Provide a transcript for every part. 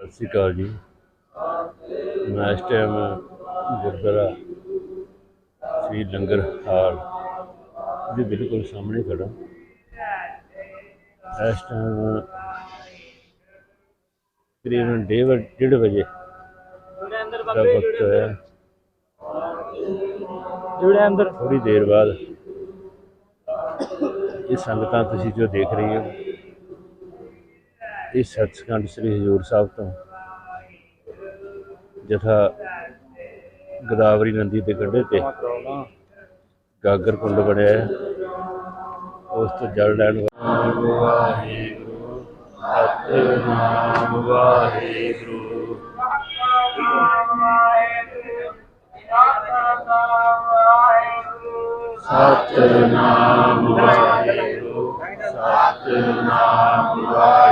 ਸਤਿ ਸ਼੍ਰੀ ਅਕਾਲ ਜੀ। ਮੈਂ ਇਸ ਟਾਈਮ ਗੁਰਦੁਆਰਾ ਸ੍ਰੀ ਲੰਗਰ ਹਾਲ ਦੇ ਬਿਲਕੁਲ ਸਾਹਮਣੇ ਖੜਾ ਇਸ ਟਾਈਮ ਤਕਰੀਬਨ ਡੇਢ ਡੇਢ ਵਜੇ ਦਾ ਵਕਤ ਹੈ ਜਿਹੜੇ ਅੰਦਰ। ਥੋੜੀ ਦੇਰ ਬਾਅਦ ਇਹ ਸੰਗਤਾਂ ਤੁਸੀਂ ਜੋ ਦੇਖ ਰਹੇ ਹੋ ਇਹ ਸੱਚਖੰਡ ਸ੍ਰੀ ਹਜੂਰ ਸਾਹਿਬ ਤੋਂ। ਜਥਾ ਗੋਦਾਵਰੀ ਨਦੀ ਦੇ ਕੰਢੇ ਤੇ ਗਾਗਰ ਕੁੰਡ ਬਣਿਆ ਹੈ। ਉਸ ਤੋਂ ਜਲ ਲੈਣ ਵਾਹਿਗੁਰੂ ਸਤਿਨਾਮ ਵਾਹਿਗੁਰੂ ਸਤਿਨਾਮ ਵਾਹਿਗੁਰੂ, ਸਤਿਨਾਮ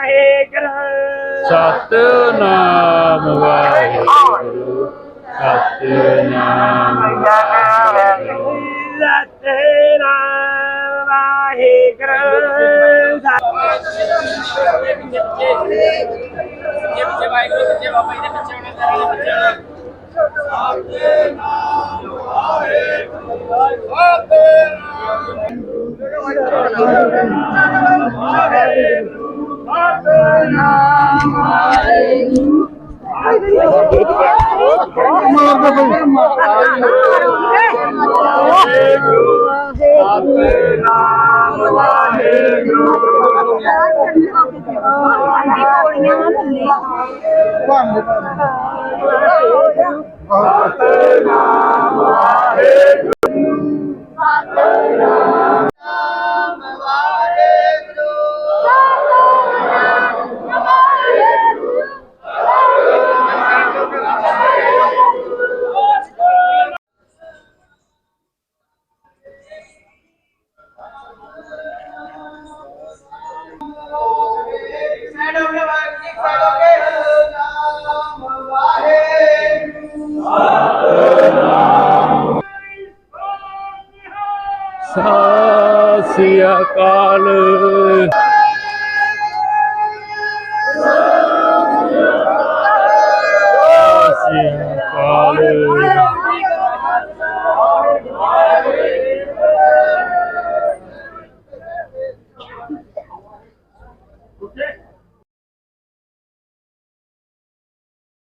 ਵਾਹਿਗੁਰੂ ਸਤਨਾਮ ਵਾਹਿਗੁਰੂ ਸਤਨਾਮ ਵਾਹਿਗੁਰੂ ਸਤਨਾਮ ਵਾਹਿਗੁਰੂ ਜੇ ਜੇ ਵਾਹਿਗੁਰੂ ਜੇ ਬਾਬਾ ਇਹਦੇ ਪਿੱਛੇ ਹੋਣਾ ਕਰਾਂਗੇ ਬੱਚੇ ਸਤਨਾਮ ਵਾਹਿਗੁਰੂ ਸਤਨਾਮ ਵਾਹਿਗੁਰੂ ਸਤਨਾਮ ਵਾਹਿਗੁਰੂ ਮਾਰਦਾ ਭਾਈ ਵਾਹਿਗੁਰੂ ਸਤਨਾਮ ਵਾਹਿਗੁਰੂ ਆਂਦੀ ਕੋੜੀਆਂ ਥੱਲੇ ਸਤਨਾਮ ਵਾਹਿਗੁਰੂ ਸਤਨਾਮ ਸ੍ਰੀ ਅਕਾਲ